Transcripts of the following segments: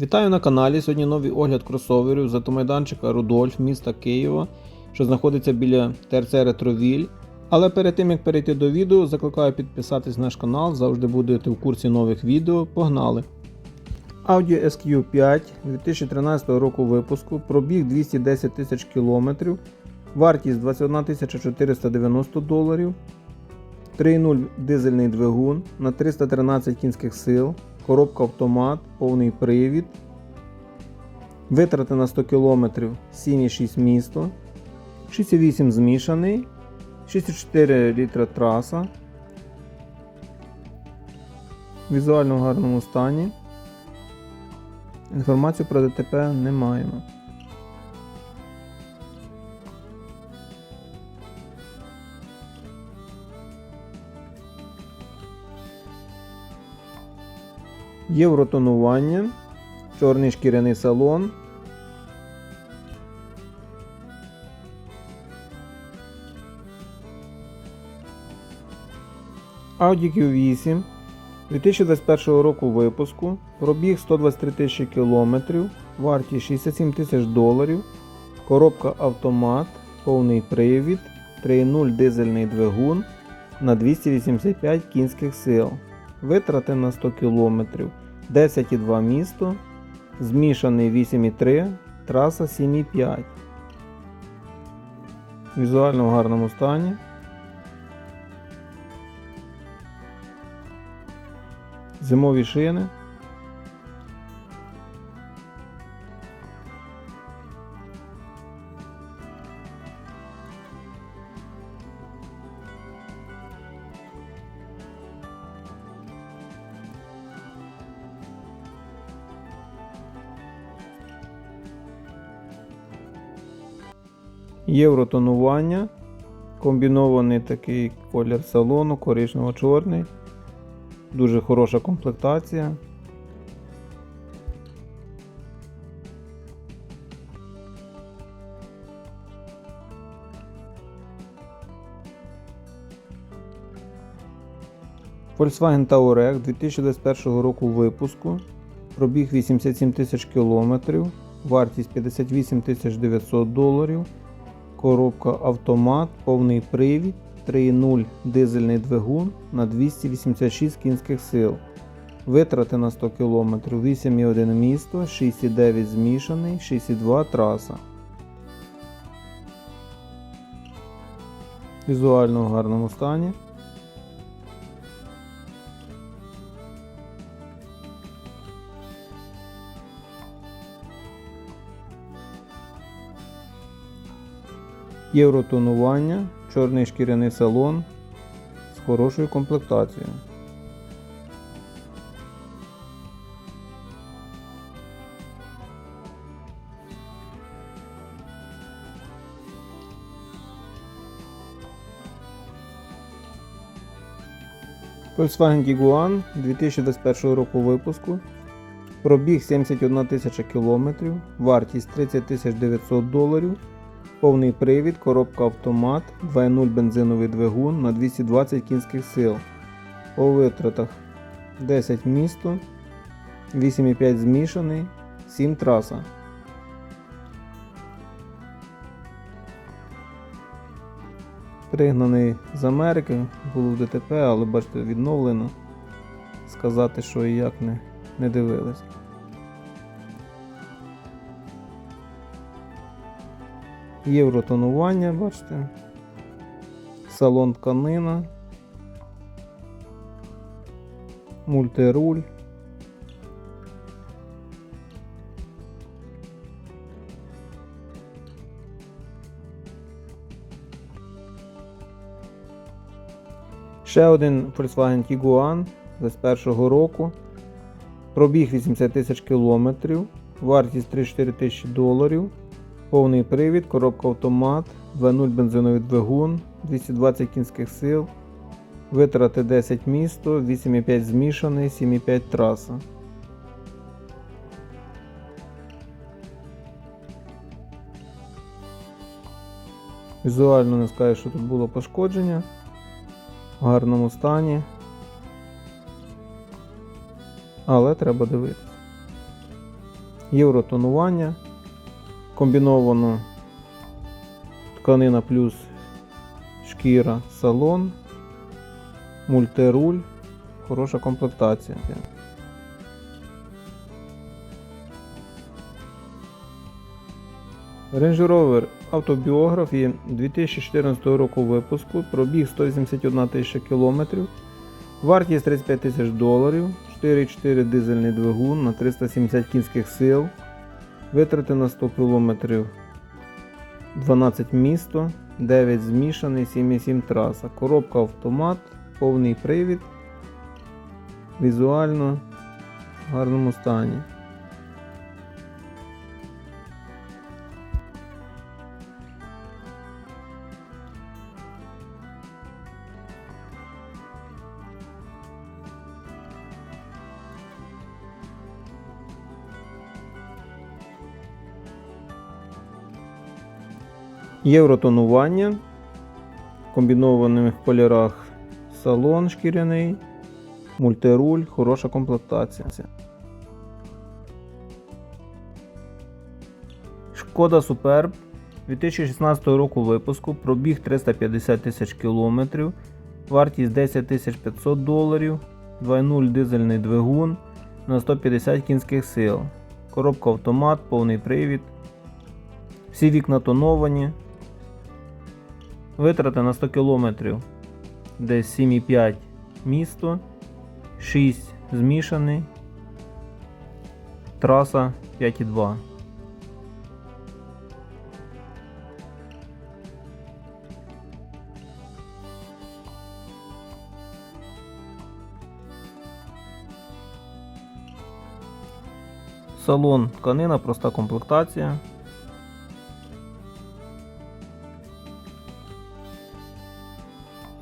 Вітаю на каналі. Сьогодні новий огляд кросоверів з автомайданчика Рудольф міста Києва, що знаходиться біля ТРЦ Ретровіль. Але перед тим як перейти до відео, закликаю підписатись на наш канал, завжди будете в курсі нових відео. Погнали! Audi SQ5 2013 року випуску, пробіг 210 тисяч кілометрів, вартість 21 490 доларів, 3.0 дизельний двигун на 313 кінських сил, коробка автомат, повний привід, витрати на 100 км 7,6 місто, 6,8 змішаний, 6,4 літра траса, візуально в гарному стані. Інформацію про ДТП не маємо. Євротонування, чорний шкіряний салон. Audi Q8 2021 року випуску, пробіг 123 тисячі кілометрів, вартість 67 тисяч доларів, коробка автомат, повний привід, 3.0 дизельний двигун на 285 кінських сил. Витрати на 100 км, 10,2 місто, змішаний 8,3, траса 7,5. Візуально в гарному стані. Зимові шини. Євротонування. Комбінований такий колір салону, коричнево-чорний. Дуже хороша комплектація. Volkswagen Touareg 2021 року випуску. Пробіг 87 тисяч кілометрів, вартість 58 тисяч 900 доларів. Коробка автомат, повний привід, 3.0 дизельний двигун на 286 кінських сил. Витрати на 100 км 8,1 місто, 6,9 змішаний, 6,2 траса. Візуально в гарному стані. Євротонування, чорний шкіряний салон з хорошою комплектацією. Volkswagen Tiguan 2021 року випуску. Пробіг 71 тисяча кілометрів, вартість 30 тисяч 900 доларів. Повний привід, коробка автомат, 2.0 бензиновий двигун на 220 кінських сил. По витратах 10 місто, 8,5 змішаний, 7 траса. Пригнаний з Америки, було в ДТП, але бачите, відновлено. Сказати, що і як не, не дивились. Євротонування, бачите. Салон тканина. Мультируль. Ще один Volkswagen Tiguan 21 року. Пробіг 80 тисяч кілометрів. Вартість 34 тисячі доларів. Повний привід, коробка автомат, 2.0 бензиновий двигун, 220 кінських сил, витрати 10 місто, 8,5 змішаний, 7,5 траса. Візуально не скажу, що тут було пошкодження. В гарному стані. Але треба дивитися. євротонування, комбіновано тканина плюс шкіра салон, мультируль, хороша комплектація. Range Rover автобіограф є 2014 року випуску, пробіг 181 тисяча кілометрів, вартість 35 тисяч доларів, 4,4 дизельний двигун на 370 кінських сил, витрати на 100 км 12 місто, 9 змішаний, 7,7 траса, коробка автомат, повний привід, візуально в гарному стані. Євротонування в комбінованих кольорах салон шкіряний, мультируль, хороша комплектація. Шкода Суперб. 2016 року випуску, пробіг 350 тисяч кілометрів, вартість 10 500 доларів, 2.0 дизельний двигун на 150 кінських сил, коробка автомат, повний привід, всі вікна тоновані, Витрати на 100 км десь 7,5 місто, 6 змішаний, траса 5,2. Салон тканина, проста комплектація.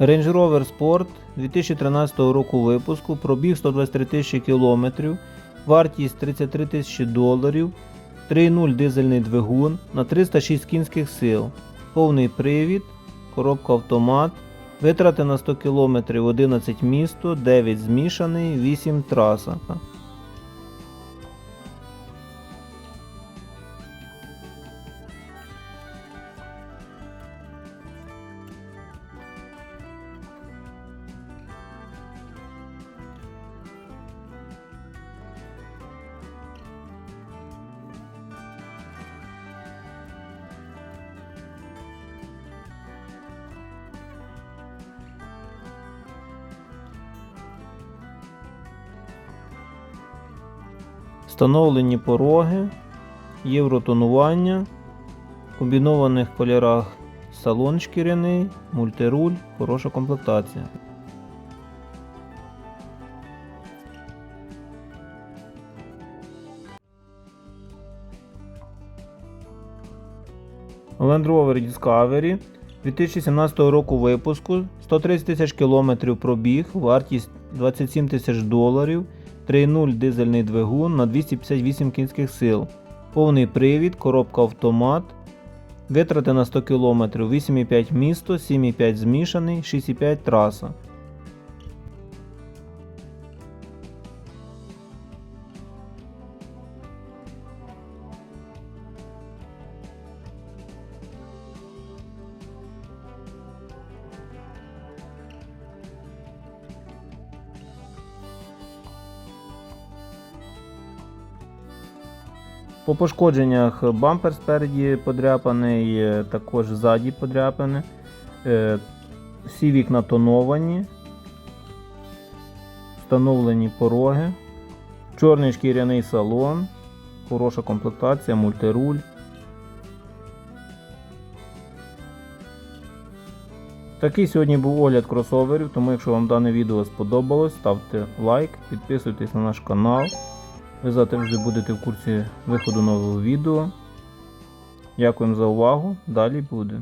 Range Rover Sport 2013 року випуску, пробіг 123 тисячі кілометрів, вартість 33 тисячі доларів, 3.0 дизельний двигун на 306 кінських сил, повний привід, коробка автомат, витрати на 100 км 11 місто, 9 змішаний, 8 траса. Встановлені пороги, євротонування, в комбінованих кольорах салон шкіряний, мультируль, хороша комплектація. Land Rover Discovery 2017 року випуску 130 тисяч кілометрів пробіг, вартість 27 тисяч доларів. 3.0 дизельний двигун на 258 кінських сил, повний привід, коробка автомат, витрати на 100 км 8,5 місто, 7,5 змішаний, 6,5 траса. По пошкодженнях бампер спереді подряпаний, е, також ззаді подряпаний. Е, Всі вікна тоновані, встановлені пороги, чорний шкіряний салон, хороша комплектація, мультируль. Такий сьогодні був огляд кросоверів, тому якщо вам дане відео сподобалось, ставте лайк, підписуйтесь на наш канал. Ви завжди будете в курсі виходу нового відео. Дякуємо за увагу. Далі буде.